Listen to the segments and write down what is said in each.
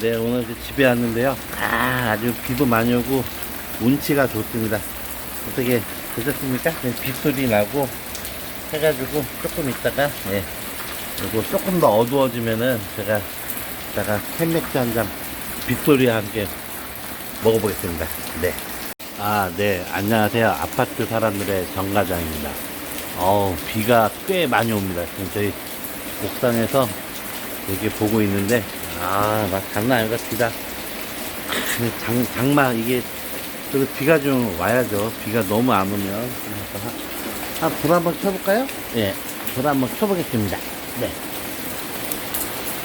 네, 오늘 집에 왔는데요. 아, 아주 비도 많이 오고, 운치가 좋습니다. 어떻게 되셨습니까? 네, 빗소리 나고, 해가지고, 조금 있다가, 예. 그리고 조금 더 어두워지면은, 제가, 이따가 캔맥주 한 잔, 빗소리와 함께 먹어보겠습니다. 네. 아, 네. 안녕하세요. 아파트 사람들의 정과장입니다. 어우, 비가 꽤 많이 옵니다. 지금 저희 옥상에서 이렇게 보고 있는데, 아, 막 장난 아닙니다. 비가. 아, 장, 장마, 이게, 그래도 비가 좀 와야죠. 비가 너무 안 오면. 한, 불 한번 켜볼까요? 예, 불 한번 켜보겠습니다. 네.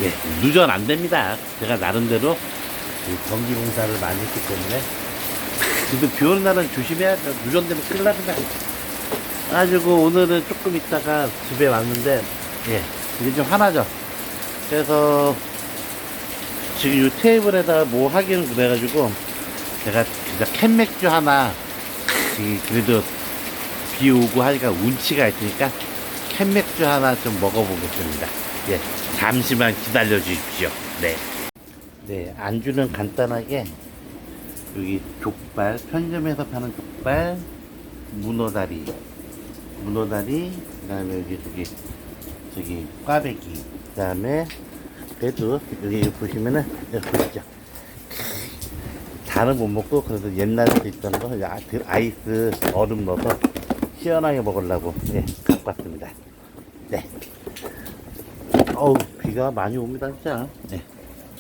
예, 누전 안 됩니다. 제가 나름대로 이 전기 공사를 많이 했기 때문에. 근데 비 오는 날은 조심해야 죠. 누전되면 큰일 납니다. 가지고 오늘은 조금 있다가 집에 왔는데, 예, 이게 좀 화나죠. 그래서 지금 이 테이블에다 뭐 하기는 그래가지고 제가 진짜 캔맥주 하나 이 그래도 비 오고 하니까 운치가 있으니까 캔맥주 하나 좀 먹어보겠습니다. 예, 잠시만 기다려 주십시오. 네. 네, 안주는 간단하게 여기 족발, 편점에서 파는 족발, 문어다리, 문어다리, 그 다음에 여기 저기, 저기, 꽈배기, 그 다음에, 그래도 여기 보시면은, 여기 보이죠? 다는 못 먹고, 그래도 옛날에 있던 거, 아- 그 아이스 얼음 넣어서 시원하게 먹으려고, 예, 갖고 왔습니다. 네. 어우, 비가 많이 옵니다, 진짜. 네.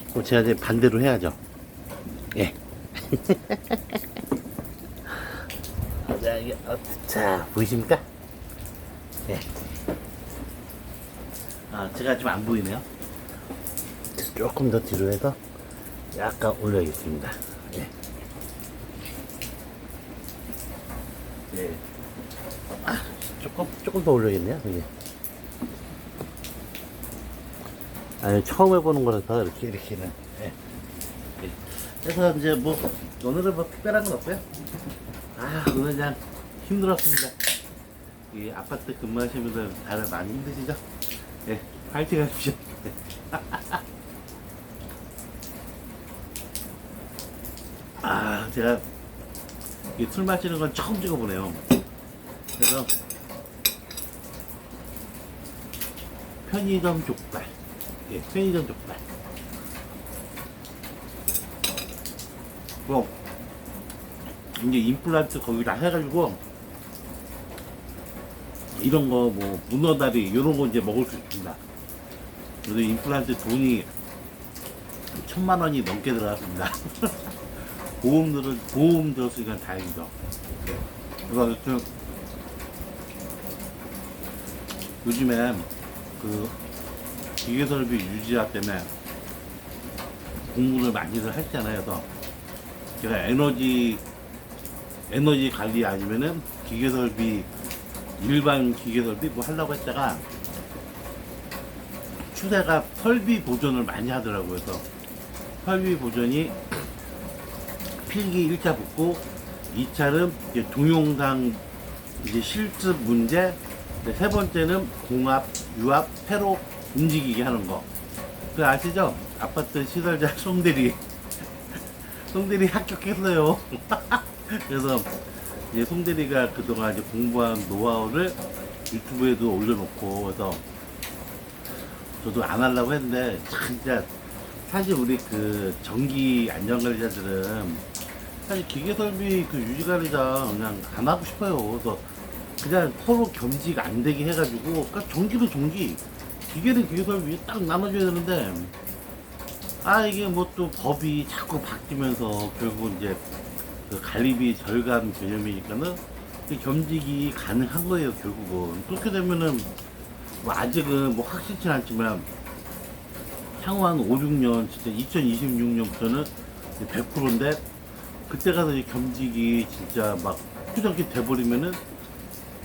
그럼 제가 이제 반대로 해야죠. 예. 자, 이게, 어, 자, 보이십니까? 예. 아, 제가 지금 안 보이네요. 조금 더 뒤로 해서 약간 올려야겠습니다. 예. 예. 아, 조금, 조금 더 올려야겠네요, 이게. 아니, 처음 해보는 거라서 이렇게, 이렇게는. 예. 예. 그래서 이제 뭐, 오늘은 뭐 특별한 건 없고요. 아, 오늘 그냥 힘들었습니다. 이 아파트 근무하시는 분들 다들 많이 힘드시죠? 예, 파이팅 하십시오. 아, 제가 이술 마시는 건 처음 찍어보네요. 그래서 편의점 족발. 예, 편의점 족발. 뭐, 이제 임플란트 거기다 해가지고 이런 거 뭐 문어다리 이런 거 이제 먹을 수 있습니다. 그래서 임플란트 돈이 천만 원이 넘게 들어갔습니다. 보험들은 보험 들었으니까 다행이죠. 그래서 아무튼 요즘에 그 기계설비 유지화 때문에 공부를 많이들 하시잖아요. 그래서 제가 에너지 에너지 관리 아니면은 기계설비 일반 기계설비 뭐 하려고 했다가 추세가 설비 보존을 많이 하더라고요. 그래서 설비 보존이 필기 1차 붙고 2차는 이제 동영상 이제 실습 문제 세 번째는 공합, 유압, 회로 움직이게 하는 거. 그 아시죠? 아파트 시설자 송대리 송대리 합격했어요. 그래서 이제 송대리가 그동안 이제 공부한 노하우를 유튜브에도 올려놓고 그래서 저도 안 하려고 했는데 진짜 사실 우리 그 전기 안전관리자들은 사실 기계 설비 그 유지관리자 그냥 안 하고 싶어요. 그래서 그냥 서로 겸직 안 되게 해가지고 그러니까 전기도 전기, 기계는 기계 설비 딱 나눠줘야 되는데 아 이게 뭐 또 법이 자꾸 바뀌면서 결국 이제 그 관리비 절감 개념이니까는 그 겸직이 가능한 거예요 결국은 그렇게 되면은 뭐 아직은 뭐 확실치 않지만 향후 한 5, 6년 진짜 2026년부터는 100%인데 그때 가서 이 겸직이 진짜 막 후적이 돼버리면은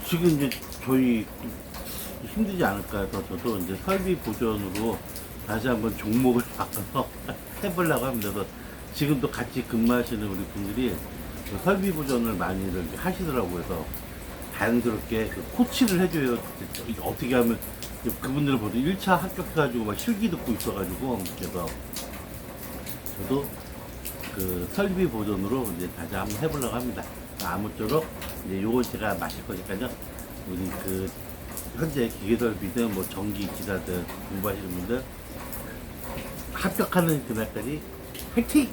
지금 이제 저희 힘들지 않을까 해서 저도 이제 설비 보존으로 다시 한번 종목을 바꿔서 해보려고 합니다. 그래서 지금도 같이 근무하시는 우리 분들이 그 설비 보존을 많이들 하시더라고요. 그래서 자연스럽게 그 코치를 해줘요. 어떻게 하면 그분들을 보도 1차 합격해가지고 막 실기 듣고 있어가지고 그래서 저도 그 설비 보존으로 이제 다시 한번 해보려고 합니다. 아무쪼록 이제 요건 제가 마실 거니까요. 우리 그 현재 기계설비든 뭐 전기 기사들 공부하시는 분들 합격하는 그날까지 화이팅!